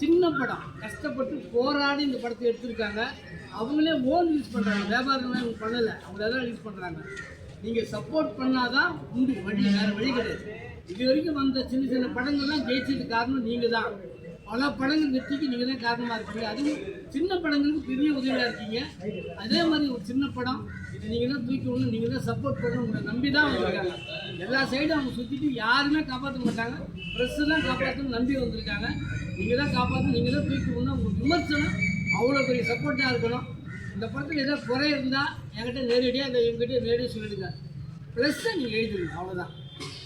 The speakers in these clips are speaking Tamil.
சின்ன படம். கஷ்டப்பட்டு போராடி இந்த படத்தை எடுத்திருக்காங்க. அவங்களே ஓன் யூஸ் பண்ணுறாங்க வியாபாரம்லாம் இவங்க பண்ணலை. அவங்க தான் யூஸ் பண்ணுறாங்க நீங்கள் சப்போர்ட் பண்ணாதான் உண்டு. வழி வேறு வழி கிடையாது. இது வரைக்கும் வந்த சின்ன சின்ன படங்கள்லாம் ஜெயிச்சதுக்கு காரணம் நீங்கள் தான் பல படங்கள் வெற்றிக்கு நீங்கள் தான் காரணமாக இருக்கீங்க. அதுவும் சின்ன படங்களுக்கு பெரிய உதவியாக இருக்கீங்க. அதே மாதிரி ஒரு சின்ன படம் நீங்கள் தான் தூக்கி விடணும் நீங்கள் தான் சப்போர்ட் பண்ணணும் உங்களை நம்பி தான் வந்திருக்காங்க எல்லா சைடும் அவங்க சுற்றிட்டு யாருமே காப்பாற்ற மாட்டாங்க. ப்ரெஸ்ஸு தான் காப்பாற்றணும் நம்பி வந்திருக்காங்க. நீங்கள் தான் காப்பாற்றணும் நீங்கள் தான் தூக்கி விடணும். உங்கள் விமர்சனம் அவ்வளோ பெரிய சப்போர்ட்டாக இருக்கணும். இந்த படத்தில் ஏதாவது குறை இருந்தால் என்கிட்ட நேரடியாக இந்த இவங்ககிட்ட நேரடியாக சொல்லிடுங்க. ப்ளஸ்ஸை நீங்கள் எழுதிடுங்க அவ்வளோதான்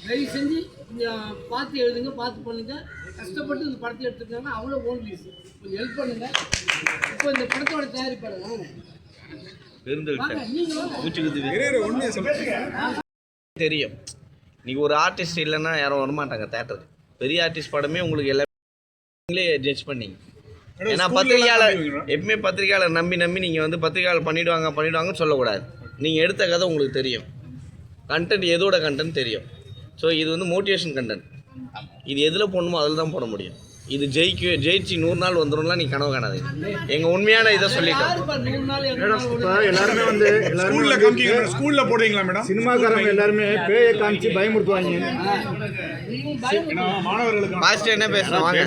தயவு செஞ்சு கொஞ்சம் பார்த்து எழுதுங்க பார்த்து பண்ணுங்க. கஷ்டப்பட்டு இந்த படத்தை எடுத்துருக்காங்க அவ்வளோ ஓன் ப்ளீஸ் கொஞ்சம் ஹெல்ப் பண்ணுங்கள் இப்போ இந்த படத்தோட தயாரிப்பாளர் வாங்க தெரியும். நீங்கள் ஒரு ஆர்டிஸ்ட் இல்லைன்னா யாரும் வரமாட்டாங்க தேட்டருக்கு பெரிய ஆர்டிஸ்ட் படமே உங்களுக்கு எல்லாமே நீங்களே ஜட்ஜ் பண்ணீங்க. ஏன்னா பத்திரிகையாளர் எப்பவுமே பத்திரிகையாளர் நம்பி நம்பி நீங்கள் வந்து பத்திரிகையாளர் பண்ணிடுவாங்க பண்ணிடுவாங்கன்னு சொல்லக்கூடாது. நீங்கள் எடுத்த கதை உங்களுக்கு தெரியும். கண்டென்ட் எதோட கண்டென்ட் தெரியும். ஸோ இது வந்து மோட்டிவேஷன் கண்டென்ட் இது எதில் போடணுமோ அதில் தான் போட முடியும். இது ஜெயிக்க ஜெயிச்சு நூறு நாள் வந்துடும்லாம் நீ கனவு காணாதீங்க எங்கள் உண்மையான இதை சொல்லிட்டோம் எல்லாருமே வந்து ஸ்கூல்ல காமிக்கீங்க ஸ்கூல்ல போடுறீங்களா மேடம்? சினிமாக்காரங்க எல்லாருமே பேயை காமிச்சு பயமுறுத்துவாங்க. மாஸ்டர் என்ன பேசுகிறோம் வாங்க.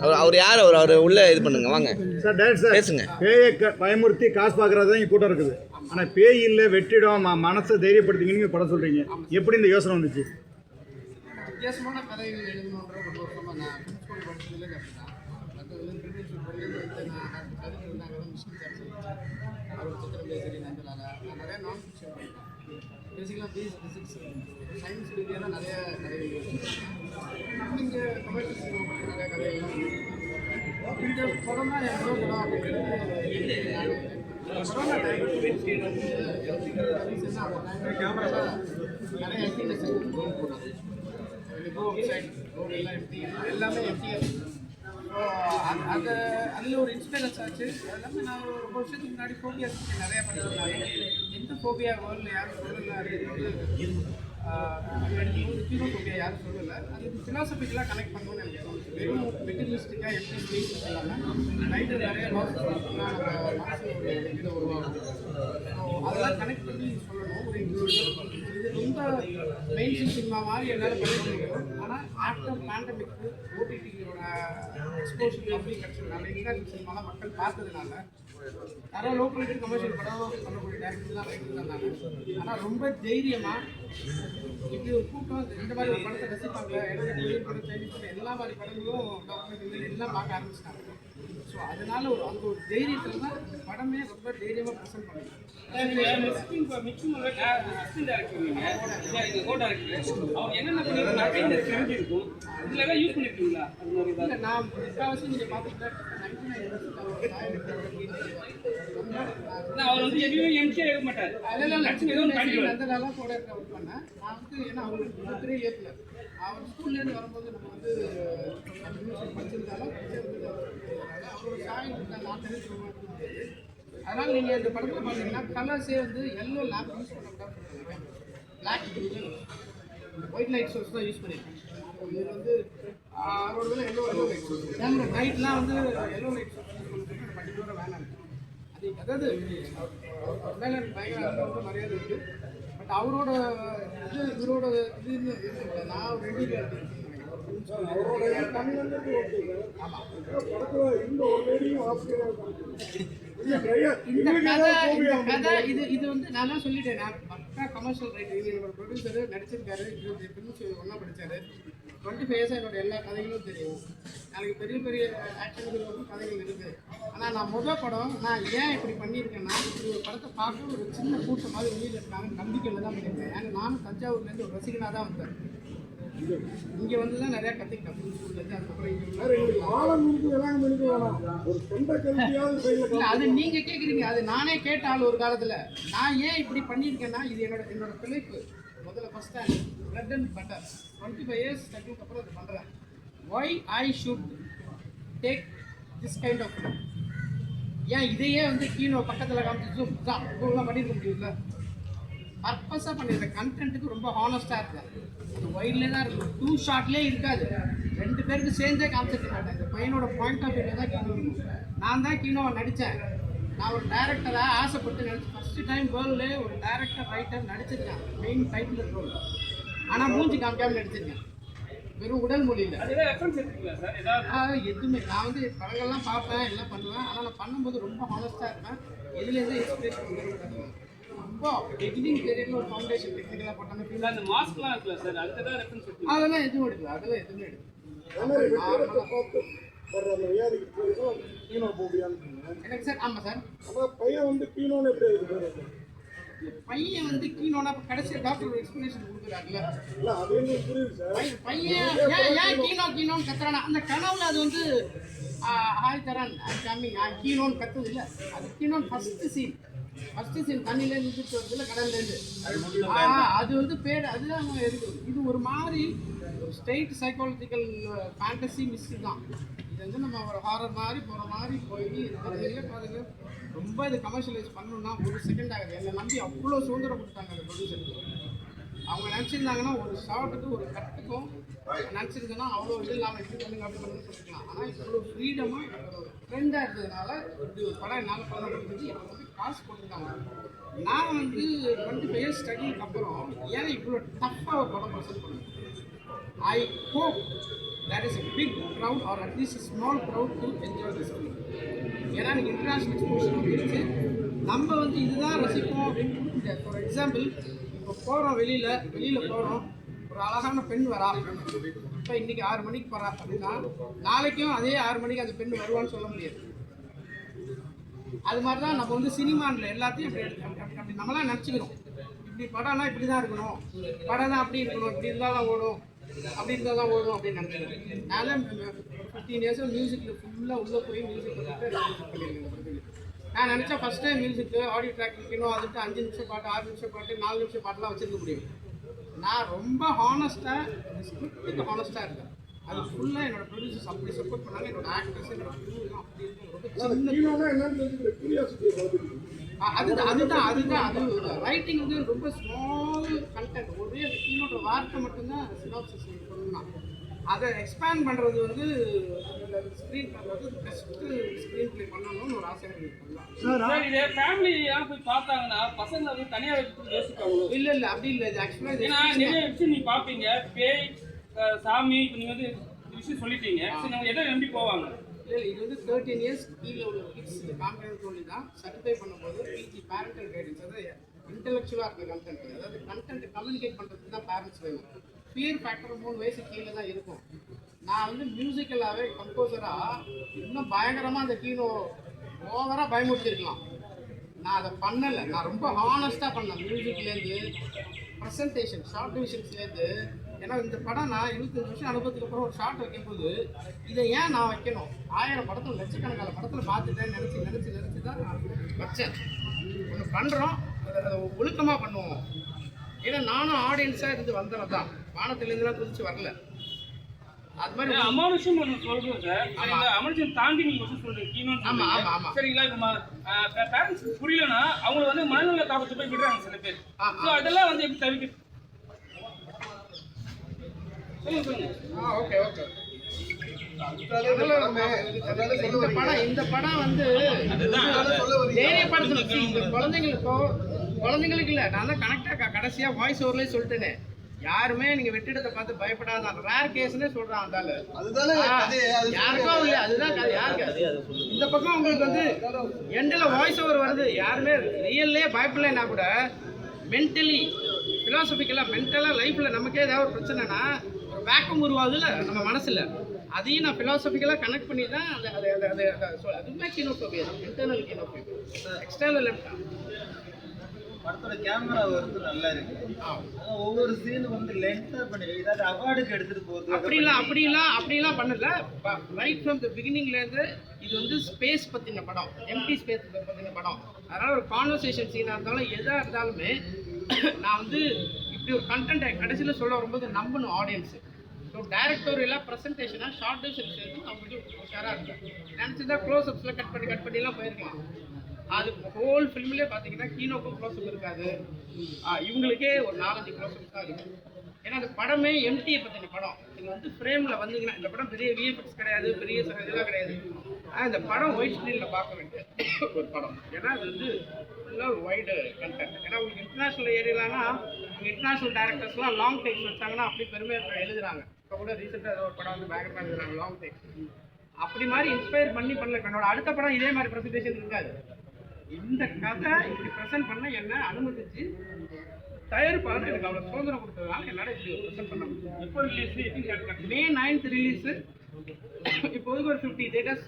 அவர் அவர் யார்? அவர் அவர் உள்ளே இது பண்ணுங்க வாங்க. Sir direct sir. பேசுங்க. பேயை க- பயமுறுத்தி காசு பார்க்கறது தான் இங்கே கூட்டம் இருக்குது. ஆனால் பேய் இல்லை வெற்றிடம் ம- மனசை தைரியப்படுத்திங்கன்னு நீங்க படம் சொல்கிறீங்க எப்படி இந்த யோசனை வந்துச்சு? வித்தியாசமான கதைகள் எழுதணுன்ற ரொம்ப வருஷமாக நான் பிரின்ஸ்பல் படிச்சதுலேருந்து அப்படி தான் மற்றதுல பிரின்ஸ்பல் படிக்கிறது வந்து நான் கதைகள் இருந்தாங்க மிஷின் சார் அவர் சித்திரலேசரி நந்தலாலா நான் நிறைய நான் ஃபிக்ஷன் படிப்பேன் பேசிக்கலாம் பிஎஸ் ஃபிசிக்ஸ் சயின்ஸ் ரீதியான நிறைய கதைகள் எழுதியிருக்கேன் இங்கே கமர்ஷியல் சினிமா பற்றி நிறைய கதைகள் எழுதியிருக்கேன். இந்த படம் தான் என் படம் அப்படின்னு கொரோனா டைம் நிறைய எஃபினஸ் ரோல் போடுறது கோ சைட் ரோடு எல்லாம் எம்டி எல்லாமே எம்டிஎஸ் ஸோ அது அதில் ஒரு இன்ஸ்பீரியன்ஸ் ஆச்சு அது எல்லாமே நான் ஒரு ரொம்ப வருஷத்துக்கு முன்னாடி ஃபோபியா நிறையா பண்ணியிருந்தாங்க எந்த ஃபோபியா வேர்ல்டில் யாரும் சொல்லலை அப்படின்னு ஃபோபியா யாரும் சொல்லலை அது ஃபிலாசபிக்கலாக கனெக்ட் பண்ணணும்னு எனக்கு தோணுச்சு வெறும் மெட்டீரியலிஸ்டிக்காக எப்படி ஸ்பேஸ் இல்லாமல் நைட்டு நிறைய லாஸ் ஒரு இது உருவாகும் அதெல்லாம் கனெக்ட் பண்ணி சொல்லணும் ஒரு இது ரொம்ப மெயின் சினிமா மாதிரி என்னால் பண்ண முடியும். ஆனால் ஆஃப்டர் பேண்டமிக்கு ஓடிடியோட எக்ஸ்போஷர் எப்படி கிடச்சதுனால இங்கிலாந்து சினிமாலாம் மக்கள் பார்த்ததுனால நிறைய லோக்கல் கமர்ஷியல் படம் பண்ணக்கூடிய டேரக்டர்லாம் ரைட்டு இருந்தாங்க ஆனால் ரொம்ப தைரியமாக இப்படி ஒரு கூட்டம் இந்த மாதிரி ஒரு படத்தை ரசிப்பாங்க எல்லா மாதிரி படங்களும் டாக்குமெண்ட்ரி எல்லாம் பார்க்க ஆரம்பிச்சிட்டாங்க. ஸோ அதனால ஒரு அந்த ஒரு தைரியத்தில் தான் படமே ரொம்ப தைரியமாக ப்ரெசென்ட் பண்ணுங்க நான் முக்காவாசி நீங்க பார்த்துக்கிட்டா, 99% அவர் வந்து எதுவுமே எம்சியா இருக்க மாட்டார் நந்தலாலாம் கூட இருக்க பண்ணேன். நான் வந்து ஏன்னா அவரு மிகப்பெரிய இயக்குனர். அவர் ஸ்கூல்ல இருந்து வரும்போது நம்ம வந்து படிச்சிருந்தாலும் அதனால் நீங்கள் இந்த படத்தில் பார்த்தீங்கன்னா கலர்ஸே வந்து எல்லோ லேம்ப் யூஸ் பண்ணக்கூடாது பிளாக் ஒயிட் லைட் சோர்ஸ் தான் யூஸ் பண்ணியிருக்கேன் இது வந்து அவரோட yellow yellow light source camera நைட்லாம் வந்து எல்லோ லைட் சோர்ஸ் யூஸ் பண்ணிட்டு பர்டிகுலராக வேணாம். அது அதாவது அவர் மேலே பயங்கர மரியாதை இருக்குது பட் அவரோட இது இவரோட இது இது நான் ரெடி ரெண்டு இந்த கதை இது இது வந்து நான் தான் சொல்லிட்டேன். நான் பக்கா கமர்ஷியல் ரைட்டர் இது என்னோட ப்ரொடியூசர் நடிச்சிருக்காரு. இருபத்தி ஃபிலிம்ஸ் ஒன்றா படிச்சாரு. டுவெண்ட்டி ஃபைவ் என்னோட எல்லா கதைகளும் தெரியும். நாளைக்கு பெரிய பெரிய ஆக்ஷன்கள் வந்து கதைகள் இருக்குது ஆனால் நான் முதல் படம் நான் ஏன் இப்படி பண்ணியிருக்கேன்னா இது ஒரு படத்தை பார்க்க ஒரு சின்ன கூட்டம் மாதிரி வெளியில் இருக்காங்க நம்பிக்கையில் தான் பண்ணியிருக்கேன். ஏன்னா நானும் தஞ்சாவூர்லேருந்து ஒரு ரசிகனாக தான் வந்தேன். இங்கே வந்து தான் நிறையா கற்றுக்கிட்டேன் அது நீங்க கேக்குறீங்க அது நானே கேட்ட ஆள் ஒரு காலத்துல. நான் ஏன் இப்படி பண்ணியிருக்கேன்னா இது என்னோட என்னோட பிழைப்பு. முதல்ல first time bread and butter twenty five years டக்குக்கு அப்புறம் அதை பண்றேன். Why I should take this kind of ஏன் இதையே வந்து கீழே பக்கத்தில் காமிச்சு ஜூம் தான் பண்ணியிருக்க முடியும்ல? பர்பஸாக பண்ணியிருந்த கண்டென்ட்டுக்கு ரொம்ப ஹானஸ்டாக இருக்கேன் அந்த ஒயிட்லே தான் இருக்கும் டூ ஷாட்லேயே இருக்காது. ரெண்டு பேருக்கு சேர்ந்தே காமிச்சிருக்க மாட்டேன். இந்த பையனோட பாயிண்ட் ஆஃப் வியூவில் தான் கீனோ நான் தான் கீனோவை நடித்தேன். நான் ஒரு டேரக்டராக ஆசைப்பட்டு நடிச்சு ஃபஸ்ட்டு டைம் வேர்ல்டு ஒரு டேரக்டர் ரைட்டர் நடிச்சிருக்கேன். மெயின் டைட்டில் ரோல் ஆனால் மூஞ்சி காமிக்காம நடிச்சிருக்கேன். வெறும் உடல் மொழியில் எதுவுமே. நான் வந்து படங்கள்லாம் பார்ப்பேன் எல்லாம் பண்ணுவேன். ஆனால் நான் பண்ணும்போது ரொம்ப ஹானஸ்டாக இருப்பேன். எதுலேருந்து இன்ஸ்பிரேஷன் அதெல்லாம் எதுவும் எடுக்கல அதெல்லாம் எதுவுமே எடுக்கல. எனக்கு சார் ஆமாம் சார். பையன் வந்து கீழோன்னு எப்படி இருக்கு பையன் வந்து கீனோனா இப்போ கடைசி டாக்டர் கொடுக்குறாருல்ல. இல்ல அது புரியுது சார். பையன் ஏன் ஏன் கீனோ கீனோன்னு கத்துறானா? அந்த கனவுல அது வந்து ஹாய் தரன் கம்மிங் கீனோன்னு கத்துது இல்ல? அது கீனோன் ஃபர்ஸ்ட் சீன் ஃபர்ஸ்ட் சீன் தண்ணியில இருந்து வருதுல கடல்ல இருந்து. அது வந்து பேர் அதுதான் இருக்கு இது ஒரு மாதிரி ஸ்டேட் சைக்காலஜிக்கல் ஃபேண்டசி மிஸ் தான். இது வந்து நம்ம ஒரு ஹாரர் மாதிரி போகிற மாதிரி போய் பாருங்க. ரொம்ப இது கமர்ஷியலைஸ் பண்ணணும்னா ஒரு செகண்ட் ஆகுது. என்னை நம்பி அவ்வளோ சுதந்திரம் கொடுத்தாங்க அந்த ப்ரொடியூசருக்கு அவங்க நினச்சிருந்தாங்கன்னா ஒரு ஷார்ட்டுக்கு ஒரு கட்டுக்கும் நினச்சிருந்தோன்னா அவ்வளோ இது இல்லாமல் இப்படி பண்ணுங்க அப்படி பண்ணுங்க சொல்லிக்கலாம். ஆனால் இவ்வளோ ஃப்ரீடமாக ட்ரெண்டாக இருந்ததுனால இப்படி ஒரு படம் என்னால் பண்ண முடிஞ்சது. காசு போட்டிருக்காங்க. நான் வந்து டுவெண்ட்டி ஃபைவ் இயர்ஸ் ஸ்டடிக்கு அப்புறம் ஏன்னா இவ்வளோ டஃப்பாக ஒரு படம் ப்ரெசென்ட் பண்ணுவேன் I hope that is big crowd or at least small crowd to enjoy this to ஏன்னா எனக்கு இன்டர்நேஷ்னல் எக்ஸ்போஷர் வந்துருச்சு. நம்ம வந்து இதுதான் ரசிப்போம் அப்படின்னு கொடுக்க ஃபார் எக்ஸாம்பிள் இப்போ போகிறோம் வெளியில் வெளியில் போகிறோம் ஒரு அழகான பெண் வரா. இப்போ இன்றைக்கி ஆறு மணிக்கு போகிறா அப்படின்னா நாளைக்கும் அதே ஆறு மணிக்கு அந்த பெண் வருவான்னு சொல்ல முடியாது. அது மாதிரி தான் நம்ம வந்து சினிமாவில் எல்லாத்தையும் இப்படி அப்படி அப்படி அப்படி நம்மளாம் நினச்சிக்கிறோம் இப்படி படம்னா இப்படி தான் இருக்கணும். படம்னா அப்படி இருக்கணும். இப்படி இருந்தால் தான் ஓடும். அப்படி இருந்தால் தான் ஓடும் அப்படின்னு நினைக்கிறேன் நான் ஃபிஃப்டீன் இயர்ஸாக மியூசிக்கில் ஃபுல்லாக உள்ளே போய் மியூசிக் பண்ணியிருக்கேன். நான் நினச்சா first time music audio track இருக்கணும் அதுக்கு அஞ்சு நிமிஷம் பாட்டு ஆறு நிமிஷம் பாட்டு நாலு நிமிஷம் பாட்டுலாம் வச்சுருக்க முடியும். நான் ரொம்ப ஹானஸ்ட்டாக ஸ்கிரிப்டுக்கு ஹானஸ்ட்டாக இருக்கேன். அது ஃபுல்லாக என்னோட ப்ரொடியூசர்ஸ் அப்படி சப்போர்ட் பண்ணாங்க. என்னோட ஆக்டர்ஸ் என்னோட அப்படி அதுதான் அதுதான் அதுதான் அது ரைட்டிங் வந்து ரொம்ப ஸ்மால் கண்டென்ட் ஒரே கீனோட வார்த்தை மட்டும்தான் சினாப்சிஸ் சொல்லலாம் அதை எக்ஸ்பேண்ட் பண்ணுறது வந்து ஸ்க்ரீன் பண்ணுறது பெஸ்ட்டு ஸ்க்ரீன் ப்ளே பண்ணணும்னு ஒரு ஆசை சார் இதே ஃபேமிலியாக போய் பார்த்தாங்கன்னா பசங்களை வந்து தனியாக வச்சு யோசிப்பாங்களோ இல்லை இல்லை அப்படி இல்லை இது ஆக்சுவலாக ஏன்னா நிறைய விஷயம் பார்ப்பீங்க. பேய் சாமி இப்போ நீங்க வந்து இந்த விஷயம் சொல்லிட்டீங்க. சரி நம்ம எதை நம்பி போவாங்க? இல்லை இது வந்து தேர்ட்டீன் இயர்ஸ் கீழே உள்ள கிட்ஸ் காம்பனன்ட் சொல்லி தான். சர்டிஃபை பண்ணும்போது பிஜி பேரண்டல் கைடன்ஸ் அதாவது இன்டெலெக்சுவலாக இருக்கிற கண்டென்ட் அதாவது கண்டென்ட் கம்யூனிகேட் பண்ணுறதுக்கு தான் பேரண்ட்ஸ் வேணும். ஃபியர் ஃபேக்டர் மூணு வயசு கீழே தான் இருக்கும். நான் வந்து மியூசிக்கலாகவே கம்போசராக இன்னும் பயங்கரமாக அந்த கீனோ ஓவராக பயமுறுத்திருக்கலாம். நான் அதை பண்ணலை. நான் ரொம்ப ஹானஸ்ட்டாக பண்ணேன். மியூசிக்லேருந்து ப்ரெசன்டேஷன் ஷார்ட் டிவிஷன்ஸ்லேருந்து ஏன்னா இந்த படம் நான் இருபத்தஞ்சு வருஷம் அனுபவத்துக்கு அப்புறம் ஒரு ஷார்ட் வைக்கும்போது இதை ஏன் நான் வைக்கணும்? ஆயிரம் படத்தில் லட்சக்கணக்கான படத்தில் பார்த்துட்டேன் நினச்சி நினச்சி நினச்சி தான் நான் வச்சேன். ஒன்று பண்ணுறோம் அதை ஒழுக்கமாக பண்ணுவோம். ஏன்னா நானும் ஆடியன்ஸாக இருந்து வந்தவன் தான். வானத்துலேருந்துலாம் குதிச்சு வரல. அது மாதிரி அமானுஷம் சொல்றோம் சார். சரிங்களா அமானுஷம் தாண்டி நீங்க விஷயம் சொல்றீங்க கீழோன்னு ஆமா. ஆமா, ஆமா. சரிங்களா இப்போ பேரண்ட்ஸ் புரியலன்னா அவங்க வந்து மனநல தாக்கத்தை போய் விடுறாங்க சில பேர். அதெல்லாம் வந்து எப்படி தவிர்க்க சொல்லுங்க சொல்லுங்க ஆ ஓகே ஓகே இந்த படம் இந்த படம் வந்து இந்த குழந்தைங்களுக்கோ குழந்தைங்களுக்கு இல்லை நான் தான் கனெக்டாக கடைசியாக வாய்ஸ் ஓவர்லேயே சொல்லிட்டேனே யாருமே நீங்க வெற்றிடத்தை பார்த்து பயப்படாத ரேர் கேஸ்னே சொல்றான் அந்த ஆளு. யாருக்கும் இல்ல அதுதான் கதை யாருக்கு இந்த பக்கம் உங்களுக்கு வந்து எண்டில் வாய்ஸ் ஓவர் வருது யாருமே ரியல்லே பயப்படலைன்னா கூட மென்டலி ஃபிலாசபிக்கலாக மென்டலாக லைஃப்பில் நமக்கே ஏதாவது ஒரு பிரச்சனைனா வேக்கம் உருவாகுதுல்ல நம்ம மனசில். அதையும் நான் ஃபிலாசபிக்கலாக கனெக்ட் பண்ணி தான் அது அது அது அது அதுவுமே கீனோஃபோபியா தான். இன்டர்னல் கீனோஃபோபியா எக்ஸ்டர்னல் படத்தோட கேமரா வந்து நல்லா இருக்கு. ஒவ்வொரு சீனும் வந்து லென்த்தா பண்ணி ஏதாவது அவார்டுக்கு எடுத்துட்டு போகுது அப்படிலாம் அப்படிலாம் அப்படிலாம் பண்ணல. ரைட் ஃப்ரம் த பிகினிங்லேருந்து இது வந்து ஸ்பேஸ் பற்றின படம். எம்டி ஸ்பேஸ் பற்றின படம். அதனால் ஒரு கான்வர்சேஷன் சீனாக இருந்தாலும் எதாக இருந்தாலுமே நான் வந்து இப்படி ஒரு கண்டென்ட்டை கடைசியில் சொல்ல வரும்போது நம்பணும் ஆடியன்ஸு ஸோ டேரக்டோரியெல்லாம் ப்ரெசன்டேஷனாக ஷார்ட் டியூஷன் சேர்ந்து நான் கொஞ்சம் உஷாராக இருந்தேன் நினச்சிருந்தா க்ளோஸ் அப்ஸில் கட் பண்ணி கட் பண்ணிலாம் போயிருக்கலாம். அது ஹோல் ஃபிலிம்லேயே பார்த்தீங்கன்னா கீனோக்கும் க்ளோஸ்அப் இருக்காது. இவங்களுக்கே ஒரு நாலஞ்சு க்ளோஸ்அப் தான் இருக்கும். ஏன்னா அந்த படமே எம்டியை பற்றின படம். இது வந்து ஃப்ரேமில் வந்தீங்கன்னா இந்த படம் பெரிய விஎஃப்எக்ஸ் கிடையாது பெரிய இதெல்லாம் கிடையாது. ஆனால் இந்த படம் ஒயிட் ஸ்க்ரீனில் பார்க்க வேண்டிய ஒரு படம். ஏன்னா அது வந்து ஃபுல்லாக ஒரு கண்டென்ட் ஏன்னா உங்களுக்கு இன்டர்நேஷ்னல் ஏரியாலனா இன்டர்நேஷ்னல் டேரக்டர்ஸ்லாம் லாங் டைம் வச்சாங்கன்னா அப்படி பெருமையாக எழுதுகிறாங்க இப்போ கூட ரீசெண்டாக ஏதோ ஒரு படம் வந்து பேக்ரவுண்ட் எழுதுறாங்க லாங் டேக்ஸ் அப்படி மாதிரி இன்ஸ்பயர் பண்ணி பண்ணல. இப்ப என்னோட அடுத்த படம் இதே மாதிரி ப்ரெசன்டேஷன் இருக்காது. இந்த கதை இப்படி ப்ரெசென்ட் பண்ண என்ன அனுமதிச்சு தயாரிப்பாளர் எனக்கு அவ்வளோ சுதந்திரம் கொடுத்ததுனால என்னால் இப்படி ப்ரெசென்ட் பண்ண முடியும். எப்போ ரிலீஸ் மே நைன்த் ரிலீஸு இப்போதைக்கு ஒரு ஃபிஃப்டி தேட்டர்ஸ்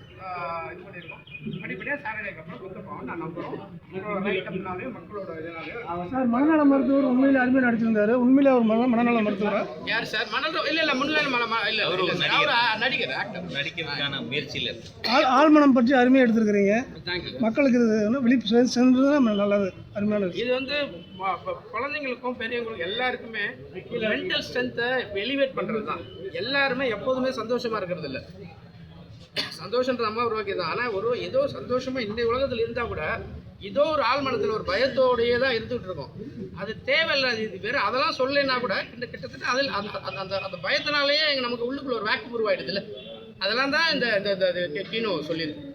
இது பண்ணியிருக்கோம் படிப்படியாக சாட்டர்டேக்கு அப்புறம் கொடுத்துருப்போம் நான் நம்புகிறோம் உங்களோட மக்களோட இதனாலையும் சார் மனநல மருத்துவர் உண்மையிலே அருமையாக நடிச்சிருந்தாரு. உண்மையிலே அவர் மன மனநல மருத்துவரா? யார் சார்? மணல் இல்லை இல்லை முன்னிலை மலை இல்லை அவர் நடிகர். ஆக்டர் நடிக்கிறதுக்கான முயற்சியில் ஆள் ஆழ்மனம் பற்றி அருமையாக எடுத்திருக்கிறீங்க. மக்களுக்கு இது வந்து விழிப்பு சென்றது நல்லது அருமையான இது வந்து குழந்தைங்களுக்கும் பெரியவங்களுக்கும் எல்லாருக்குமே மென்டல் ஸ்ட்ரென்த்தை எலிவேட் பண்ணுறது தான் எல்லாருமே எப்போதுமே சந்தோஷமா இருக்கிறது இல்லை சந்தோஷன்ற அம்மா ஒரு வகை தான் ஆனால் ஒரு ஏதோ சந்தோஷமா இந்த உலகத்தில் இருந்தால் கூட ஏதோ ஒரு ஆள் மனத்தில் ஒரு பயத்தோடையே தான் இருந்துகிட்டு இருக்கோம். அது தேவையில்லாத இது வேறு அதெல்லாம் சொல்லலைன்னா கூட இந்த கிட்டத்தட்ட அதில் அந்த அந்த அந்த பயத்தினாலேயே எங்க நமக்கு உள்ளுக்குள்ள ஒரு வேக்கம் உருவாயிடுது இல்லை அதெல்லாம் தான் இந்த இந்த கீனோ சொல்லியிருக்கு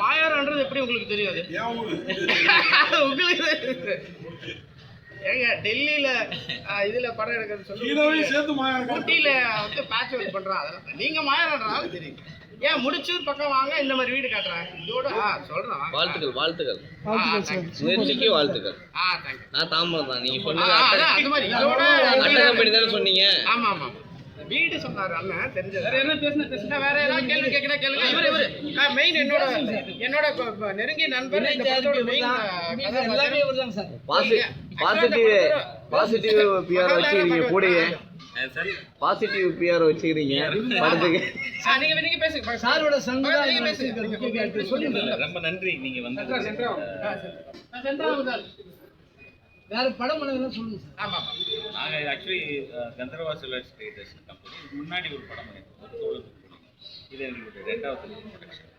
மாயாரன்றது எப்படி உங்களுக்கு தெரியாது? உங்களுக்கு? ஏங்க டெல்லியில இதுல படம் எடுக்கிறது சொல்லி. சேர்த்து ஊட்டியில வந்து பேட்ச் ஒர்க் பண்றான். அதெல்லாம் நீங்க மாயாரன்றாலும் தெரியும் ஏன் முடிச்சூர் பக்கம் வாங்க இந்த மாதிரி வீடு காட்டுறேன் இதோட சொல்றேன். வாழ்த்துக்கள் வாழ்த்துக்கள். முயற்சிக்கு வாழ்த்துக்கள் நான் தாமரம் தான். மாதிரி. இதோட அட்டை கம்பெனி தானே சொன்னீங்க? ஆமா ஆமா. வீடு சொன்னாரு அண்ணன் தெரிஞ்சது? வேற என்ன பேசுன பேசுன வேற ஏதாவது கேள்வி கேட்கிறா கேளுங்க. இவரு இவரு. மெயின் என்னோட என்னோட நெருங்கிய நண்பர் இந்த படத்தோட main, ஆ, கதாபாத்திரம். பாசிட்டிவ் பாசிட்டிவ் பாசிட்டிவ் பிஆர் வச்சுக்கிறீங்க கூடயே பாசிட்டிவ் பிஆர் வச்சுக்கிறீங்க படத்துக்கு. நீங்க நீங்க பேசுங்க சாரோட சங்கு நீங்க பேசுங்க. ரொம்ப நன்றி நீங்க வந்து சென்ட்ரா முதல் வேற படம் பண்ணதுன்னு சொல்லுங்க சார். ஆமா ஆமா. நாங்க actually Gandharva silver status company முன்னாடி ஒரு படம் படம். இது எங்களுடைய ரெண்டாவது ப்ரொடக்ஷன்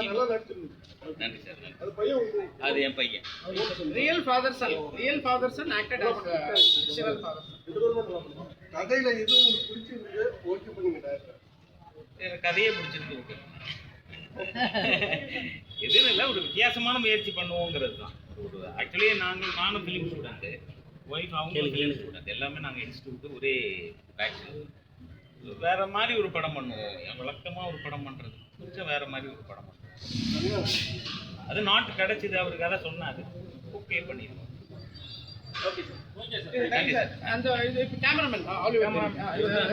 நல்லா நடிச்சிருந்தேன் நன்றி சார் அது என் பையன். Real father son real father son acted கதையில எது உங்களுக்கு பிடிச்சிருக்கு ஓகே பண்ணுங்க கதையே பிடிச்சிருக்கு எதுவும் இல்லை ஒரு வித்தியாசமான முயற்சி பண்ணுவோங்கிறது தான். ஒரு ஆக்சுவலி நாங்கள் நானும் ஃபிலிம் ஸ்டூடெண்ட்டு ஒய்ஃப் அவங்க ஃபிலிம் ஸ்டூடெண்ட் எல்லாமே நாங்கள் இன்ஸ்டியூட் ஒரே பேட்ச் வேற மாதிரி ஒரு படம் பண்ணுவோம். வழக்கமாக ஒரு படம் பண்ணுறது கொஞ்சம் வேற மாதிரி ஒரு படம் பண்ணுவோம் அது நாட்டு கிடைச்சிது. அவருக்கு அதை சொன்னாரு. ஓகே பண்ணிடுவோம். நன்றி சார் அந்த இது இப்போ cameraman Oliver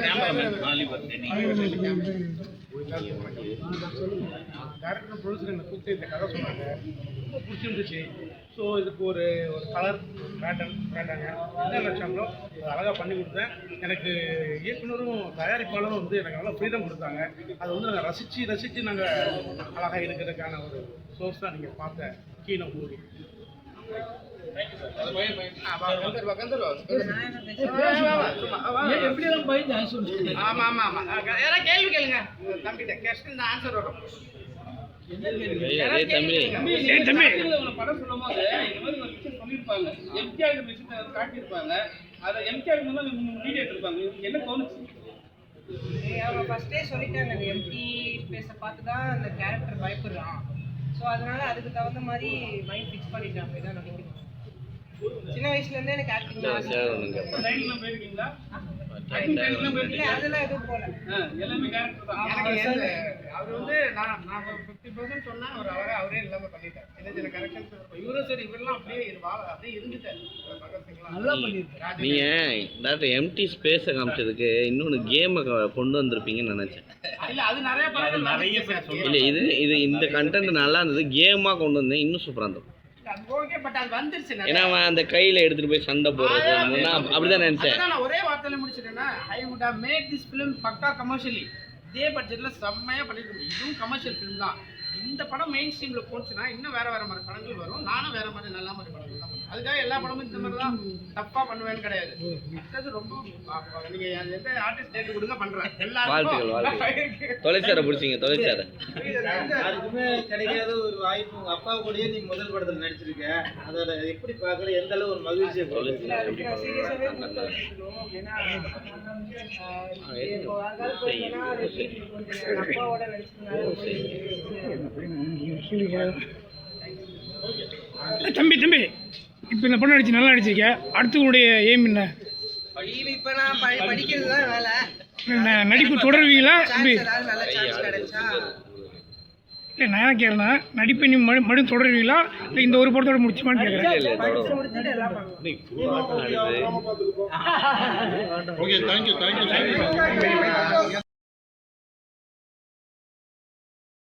cameraman Oliver director producer என்னை கூப்பிட்டு இந்த கதை சொன்னாங்க ரொம்ப பிடிச்சிருந்துச்சு ஸோ இதுக்கு ஒரு ஒரு கலர் பேட்டர்ன் பேட்டாங்க என்ன லட்சம்லோ அழகாக பண்ணி கொடுத்தேன் எனக்கு இயக்குனரும் தயாரிப்பாளரும் வந்து எனக்கு நல்லா ஃப்ரீடம் கொடுத்தாங்க அதை வந்து நாங்கள் ரசித்து ரசித்து நாங்கள் அழகாக இருக்கிறதுக்கான ஒரு சோர்ஸ் தான் நீங்கள் பார்த்த கீழே மூவி ஆமா ஆமா ஆமா யாராவது கேள்வி கேளுங்க தம்பிட்ட கொஸ்டின் ஆன்சர் வரும் அதே தம்பி ஏய் படம் சொல்லும்போது இந்த மாதிரி ஒரு விஷயம் சொல்லியிருப்பாங்க எம்கேஆர் விஷயத்தை காட்டியிருப்பாங்க அதை எம்ஜிஆர் மூலம் மீடியா எடுத்திருப்பாங்க இவங்களுக்கு என்ன தோணுச்சு அவங்க ஃபர்ஸ்டே சொல்லிட்டாங்க அந்த எம்டி ஸ்பேஸை பார்த்து தான் அந்த கேரக்டர் பயப்படுறான் ஸோ அதனால அதுக்கு தகுந்த மாதிரி மைண்ட் ஃபிக்ஸ் பண்ணிட்டாங்க. இதான் நினைக்கிறேன். சின்ன வயசுலேருந்தே எனக்கு ஆக்டிங் சார் ஒன்றுங்க லைன்லாம் போயிருக்கீங்களா? ஆக்டிங் லைன்லாம் இல்லை போயிருக்கீங்க அதெல்லாம் எதுவும் போகல ஆ, எல்லாமே கேரக்டர் தான். எனக்கு எந்த- அவர் வந்து நான் நான் ஃபிஃப்டி பர்சன்ட் சொன்னேன் அவர் அவரே அவரே இல்லாம பண்ணிட்டார். சின்ன சின்ன கரெக்ஷன்ஸ் இருக்கும் இவரும் சரி இவரெல்லாம் அப்படியே இரு- வா- அப்படியே இருந்துட்டார். பகத்சிங்லாம் நல்லா பண்ணியிருக்காரு. நீங்கள் டாக்டர் எம்டி ஸ்பேஸை காமிச்சதுக்கு இன்னொன்று கேமை கொண்டு வந்திருப்பீங்கன்னு நினச்சேன். இல்ல அது நிறைய படங்கள் நிறைய பேர் வந்துச்சு. இல்லை இது இது இந்த கண்டென்ட் நல்லா இருந்தது. கேமாக கொண்டு வந்தேன். இன்னும் சூப்பராக இருந்தது. ஏன்னா அவன் அந்த கையில் எடுத்துகிட்டு போய் சண்டை போடுறது அப்படிதான் நினச்சேன். அதான் நான் ஒரே வார்த்தையில முடிச்சிட்டேன்னா I would have this film pakka commercially இதே பட்ஜெட்ல செம்மையா முடியும் இதுவும் கமர்ஷியல் ஃபிலிம் தான். இந்த படம் மெயின் ஸ்ட்ரீம்ல போச்சுன்னா இன்னும் வேற வேற மாதிரி படங்கள் வரும். நானும் வேற மாதிரி நல்ல மாதிரி படங்கள் தான் அதுக்காக எல்லா படமும் இந்த மாதிரி தான் தப்பா பண்ணுவேன்னு கிடையாது. அது ரொம்ப நீங்க எந்த ஆர்டிஸ்ட் டேட் கொடுங்க பண்றேன். வாழ்த்துக்கள் வாழ்த்துக்கள். தொலைச்சாரை பிடிச்சிங்க தொலைச்சாரை. யாருக்குமே கிடைக்காத ஒரு வாய்ப்பு உங்க அப்பா கூடயே நீ முதல் படத்துல நடிச்சிருக்க. அதோட எப்படி பாக்குற எந்த அளவு ஒரு மகிழ்ச்சியை தம்பி தம்பி. இப்போ இந்த படம் நடிச்சு நல்லா நடிச்சிருக்க அடுத்து உங்களுடைய எய்ம் என்ன இப்ப நான் படி- படிக்கிறது தான் வேலை ந- நடிப்பு தொடருவீங்களா? இல்லை நான் என்ன கேட்குறேன்னா நடிப்பை நீ மறு மறுபடியும் தொடருவீங்களா? இல்லை இந்த ஒரு படத்தோட முடிச்சுமான்னு கேட்குறேன் ஓகே தேங்க்யூ தேங்க்யூ